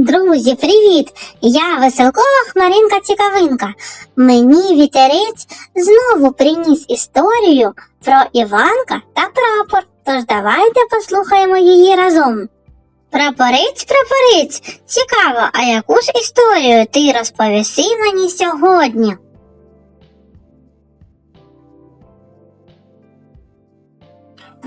Друзі, привіт! Я веселкова Хмаринка Цікавинка. Мені вітерець знову приніс історію про Іванка та прапор. Тож давайте послухаємо її разом. Прапорець, прапорець, цікаво, а яку ж історію ти розповіси мені сьогодні?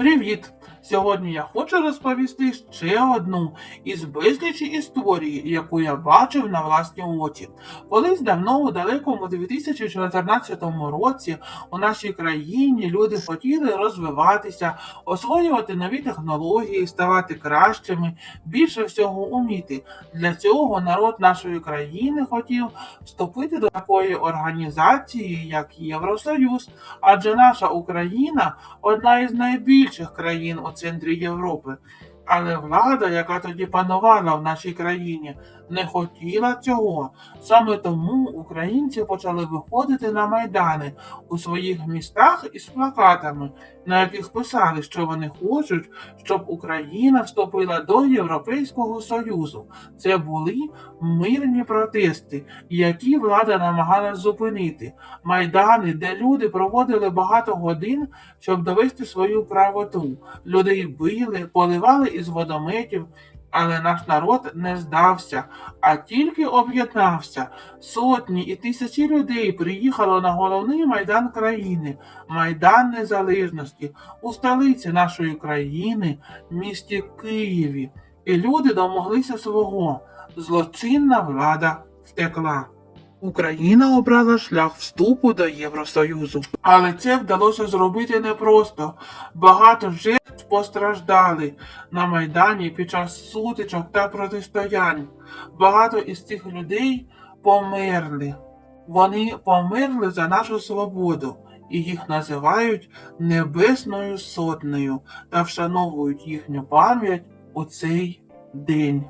Привіт! Сьогодні я хочу розповісти ще одну із безлічі історії, яку я бачив на власні очі. Колись давно у далекому 2014 році у нашій країні люди хотіли розвиватися, освоювати нові технології, ставати кращими, більше всього уміти. Для цього народ нашої країни хотів вступити до такої організації, як Євросоюз, адже наша Україна одна із найбільших країн у центрі Європи. Але влада, яка тоді панувала в нашій країні, не хотіла цього. Саме тому українці почали виходити на майдани у своїх містах із плакатами, на яких писали, що вони хочуть, щоб Україна вступила до Європейського Союзу. Це були мирні протести, які влада намагалась зупинити. Майдани, де люди проводили багато годин, щоб довести свою правоту. Людей били, поливали із водометів, але наш народ не здався, а тільки об'єднався. Сотні і тисячі людей приїхало на головний майдан країни, майдан незалежності, у столиці нашої країни, місті Києві. І люди домоглися свого. Злочинна влада втекла. Україна обрала шлях вступу до Євросоюзу, але це вдалося зробити непросто. Багато жертв постраждали на майдані під час сутичок та протистоянь. Багато із цих людей померли. Вони померли за нашу свободу, і їх називають Небесною Сотнею та вшановують їхню пам'ять у цей день.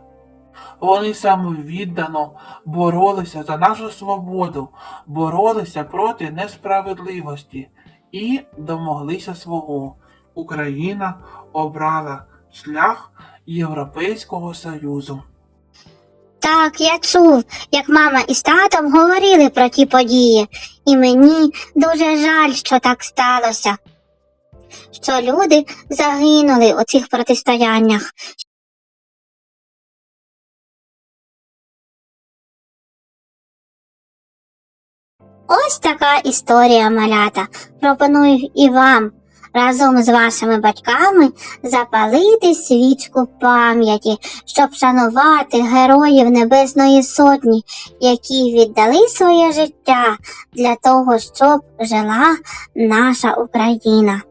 Вони самовіддано боролися за нашу свободу, боролися проти несправедливості і домоглися свого. Україна обрала шлях Європейського Союзу. Так, я чув, як мама із татом говорили про ті події, і мені дуже жаль, що так сталося. Що люди загинули у цих протистояннях, Ось така історія малята. Пропоную і вам разом з вашими батьками запалити свічку пам'яті, щоб шанувати героїв Небесної Сотні, які віддали своє життя для того, щоб жила наша Україна.